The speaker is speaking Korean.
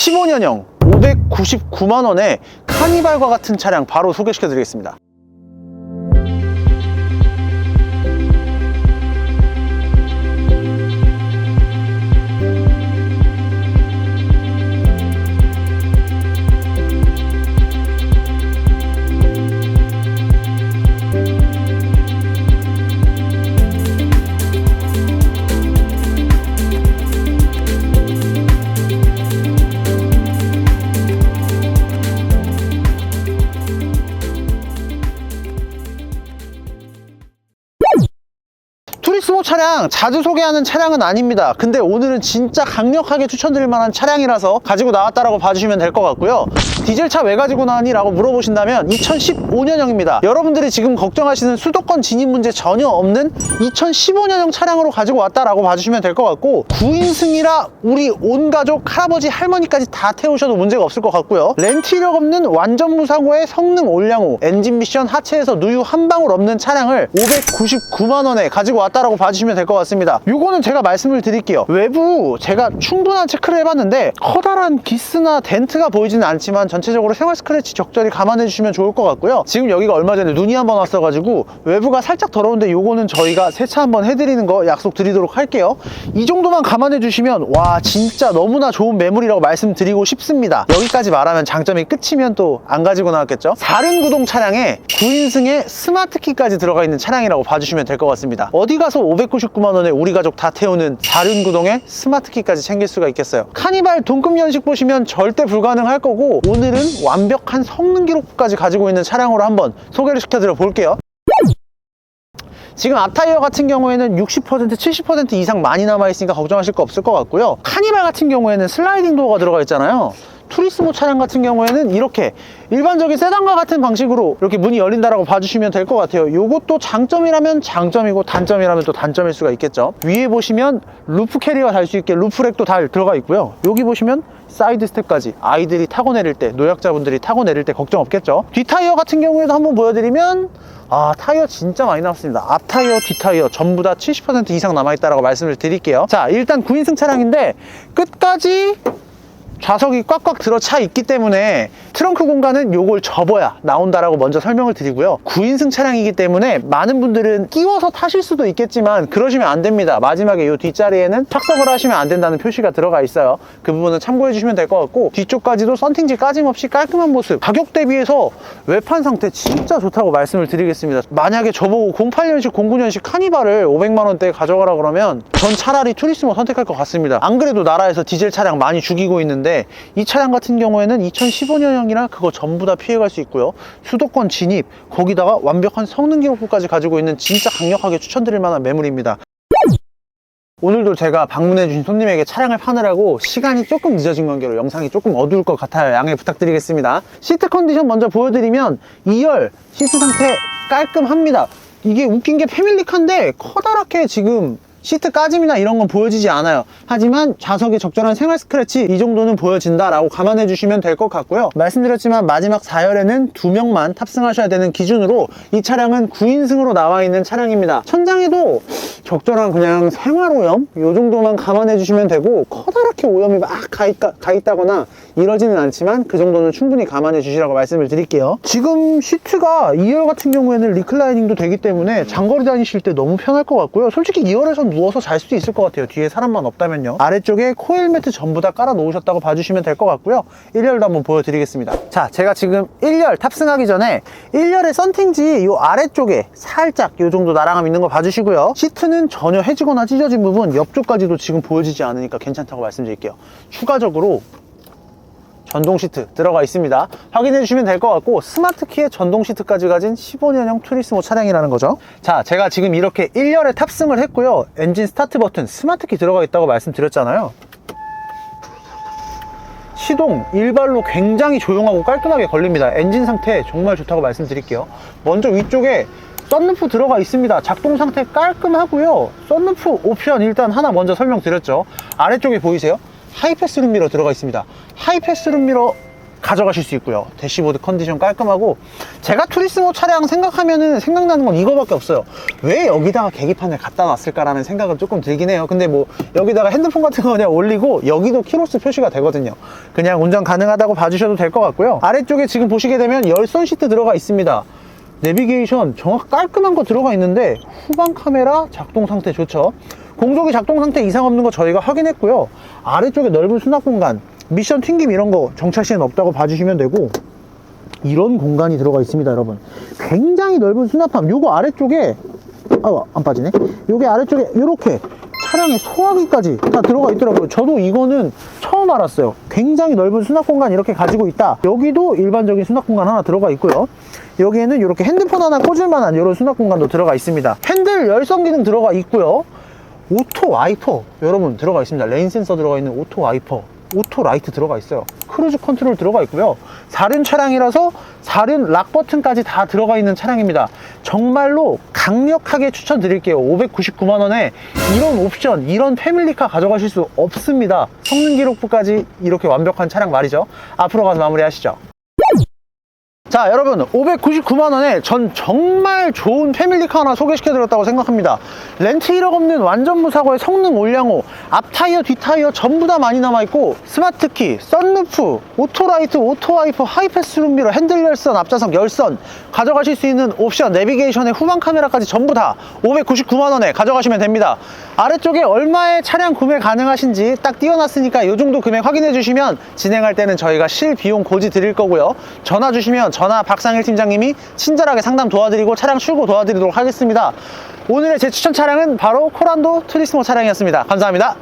15년형 599만원에 카니발과 같은 차량 바로 소개시켜 드리겠습니다. 투리스모 차량 자주 소개하는 차량은 아닙니다. 근데 오늘은 진짜 강력하게 추천드릴 만한 차량이라서 가지고 나왔다라고 봐주시면 될 것 같고요. 디젤차 왜 가지고 나왔니? 라고 물어보신다면 2015년형입니다. 여러분들이 지금 걱정하시는 수도권 진입 문제 전혀 없는 2015년형 차량으로 가지고 왔다라고 봐주시면 될 것 같고 9인승이라 우리 온 가족 할아버지 할머니까지 다 태우셔도 문제가 없을 것 같고요. 렌트력 없는 완전 무사고의 성능 올량후 엔진 미션 하체에서 누유 한 방울 없는 차량을 599만 원에 가지고 왔다라고 봐 주시면 될 것 같습니다. 요거는 제가 말씀을 드릴게요. 외부 제가 충분한 체크를 해봤는데 커다란 기스나 덴트가 보이지는 않지만 전체적으로 생활 스크래치 적절히 감안해 주시면 좋을 것 같고요. 지금 여기가 얼마 전에 눈이 한번 왔어가지고 외부가 살짝 더러운데 요거는 저희가 세차 한번 해드리는 거 약속 드리도록 할게요. 이 정도만 감안해 주시면 와 진짜 너무나 좋은 매물이라고 말씀드리고 싶습니다. 여기까지 말하면 장점이 끝이면 또 안 가지고 나왔겠죠. 4륜 구동 차량에 9인승의 스마트키까지 들어가 있는 차량이라고 봐주시면 될 것 같습니다. 어디 가서 599만 원에 우리 가족 다 태우는 4륜 구동에 스마트키까지 챙길 수가 있겠어요. 카니발 동급 연식 보시면 절대 불가능할 거고 오늘은 완벽한 성능 기록까지 가지고 있는 차량으로 한번 소개를 시켜드려 볼게요. 지금 앞타이어 같은 경우에는 60% 70% 이상 많이 남아있으니까 걱정하실 거 없을 것 같고요 카니발 같은 경우에는 슬라이딩 도어가 들어가 있잖아요 투리스모 차량 같은 경우에는 이렇게 일반적인 세단과 같은 방식으로 이렇게 문이 열린다라고 봐주시면 될 것 같아요. 이것도 장점이라면 장점이고 단점이라면 또 단점일 수가 있겠죠. 위에 보시면 루프 캐리어 달수 있게 루프렉도 다 들어가 있고요. 여기 보시면 사이드 스텝까지 아이들이 타고 내릴 때 노약자분들이 타고 내릴 때 걱정 없겠죠. 뒷 타이어 같은 경우에도 한번 보여드리면 아 타이어 진짜 많이 남았습니다. 앞 타이어 뒷 타이어 전부 다 70% 이상 남아있다라고 말씀을 드릴게요. 자 일단 9인승 차량인데 끝까지 좌석이 꽉꽉 들어차 있기 때문에 트렁크 공간은 요걸 접어야 나온다라고 먼저 설명을 드리고요. 9인승 차량이기 때문에 많은 분들은 끼워서 타실 수도 있겠지만 그러시면 안 됩니다. 마지막에 요 뒷자리에는 착석을 하시면 안 된다는 표시가 들어가 있어요. 그 부분은 참고해 주시면 될 것 같고 뒤쪽까지도 썬팅지 까짐없이 깔끔한 모습. 가격 대비해서 외판 상태 진짜 좋다고 말씀을 드리겠습니다. 만약에 저보고 08년식 09년식 카니발을 500만원대에 가져가라 그러면 전 차라리 투리스모 선택할 것 같습니다. 안 그래도 나라에서 디젤 차량 많이 죽이고 있는데 이 차량 같은 경우에는 2015년형이라 그거 전부 다 피해갈 수 있고요. 수도권 진입 거기다가 완벽한 성능 기록부까지 가지고 있는 진짜 강력하게 추천드릴 만한 매물입니다. 오늘도 제가 방문해 주신 손님에게 차량을 파느라고 시간이 조금 늦어진 관계로 영상이 조금 어두울 것 같아요. 양해 부탁드리겠습니다. 시트 컨디션 먼저 보여드리면 2열 시트 상태 깔끔합니다. 이게 웃긴 게 패밀리카인데 커다랗게 지금 시트 까짐이나 이런 건 보여지지 않아요. 하지만 좌석에 적절한 생활 스크래치 이 정도는 보여진다 라고 감안해 주시면 될 것 같고요. 말씀드렸지만 마지막 4열에는 두명만 탑승하셔야 되는 기준으로 이 차량은 9인승으로 나와 있는 차량입니다. 천장에도 적절한 그냥 생활 오염 이 정도만 감안해 주시면 되고 커다랗게 오염이 막 가, 있다, 가 있다거나 이러지는 않지만 그 정도는 충분히 감안해 주시라고 말씀을 드릴게요. 지금 시트가 2열 같은 경우에는 리클라이닝도 되기 때문에 장거리 다니실 때 너무 편할 것 같고요. 솔직히 2열에서 누워서 잘 수도 있을 것 같아요. 뒤에 사람만 없다면요. 아래쪽에 코일 매트 전부 다 깔아 놓으셨다고 봐주시면 될 것 같고요. 1열도 한번 보여드리겠습니다. 자 제가 지금 1열 탑승하기 전에 1열의 썬팅지 이 아래쪽에 살짝 이 정도 나랑함 있는 거 봐주시고요. 시트는 전혀 해지거나 찢어진 부분 옆쪽까지도 지금 보여지지 않으니까 괜찮다고 말씀드릴게요. 추가적으로 전동 시트 들어가 있습니다. 확인해 주시면 될 것 같고 스마트 키의 전동 시트까지 가진 15년형 투리스모 차량이라는 거죠. 자 제가 지금 이렇게 1열에 탑승을 했고요. 엔진 스타트 버튼 스마트 키 들어가 있다고 말씀드렸잖아요. 시동 일발로 굉장히 조용하고 깔끔하게 걸립니다. 엔진 상태 정말 좋다고 말씀드릴게요. 먼저 위쪽에 썬루프 들어가 있습니다. 작동 상태 깔끔하고요. 썬루프 옵션 일단 하나 먼저 설명드렸죠. 아래쪽에 보이세요? 하이패스 룸미러 들어가 있습니다 하이패스 룸미러 가져가실 수 있고요. 대시보드 컨디션 깔끔하고 제가 투리스모 차량 생각하면은 생각나는 건 이거밖에 없어요. 왜 여기다가 계기판을 갖다 놨을까라는 생각은 조금 들긴 해요. 근데 뭐 여기다가 핸드폰 같은 거 그냥 올리고 여기도 키로수 표시가 되거든요. 그냥 운전 가능하다고 봐주셔도 될 것 같고요. 아래쪽에 지금 보시게 되면 열선 시트 들어가 있습니다. 내비게이션 정확 깔끔한 거 들어가 있는데 후방 카메라 작동 상태 좋죠 공조기 작동 상태 이상 없는 거 저희가 확인했고요. 아래쪽에 넓은 수납 공간 미션 튕김 이런 거 정차 시에는 없다고 봐주시면 되고 이런 공간이 들어가 있습니다 여러분. 굉장히 넓은 수납함. 요거 아래쪽에 아안 빠지네. 요게 아래쪽에 이렇게 차량의 소화기까지 다 들어가 있더라고요. 저도 이거는 처음 알았어요. 굉장히 넓은 수납 공간 이렇게 가지고 있다. 여기도 일반적인 수납 공간 하나 들어가 있고요. 여기에는 이렇게 핸드폰 하나 꽂을 만한 이런 수납 공간도 들어가 있습니다. 핸들 열선 기능 들어가 있고요 오토 와이퍼. 여러분 들어가 있습니다. 레인 센서 들어가 있는 오토 와이퍼. 오토 라이트 들어가 있어요. 크루즈 컨트롤 들어가 있고요. 사륜 차량이라서 사륜 락 버튼까지 다 들어가 있는 차량입니다. 정말로 강력하게 추천드릴게요. 599만원에 이런 옵션 이런 패밀리카 가져가실 수 없습니다. 성능 기록부까지 이렇게 완벽한 차량 말이죠. 앞으로 가서 마무리 하시죠 자 여러분 599만원에 전 정말 좋은 패밀리카 하나 소개시켜드렸다고 생각합니다. 렌트 1억 없는 완전 무사고의 성능 올량호 앞타이어 뒷타이어 전부 다 많이 남아있고 스마트키 썬루프 오토라이트 오토와이퍼 하이패스 룸미러 핸들 열선 앞좌석 열선 가져가실 수 있는 옵션 내비게이션의 후방 카메라까지 전부 다 599만원에 가져가시면 됩니다. 아래쪽에 얼마의 차량 구매 가능하신지 딱 띄워놨으니까 이 정도 금액 확인해 주시면 진행할 때는 저희가 실비용 고지 드릴 거고요. 전화 주시면 전화 박상일 팀장님이 친절하게 상담 도와드리고 차량 출고 도와드리도록 하겠습니다. 오늘의 제 추천 차량은 바로 코란도 트리스모 차량이었습니다. 감사합니다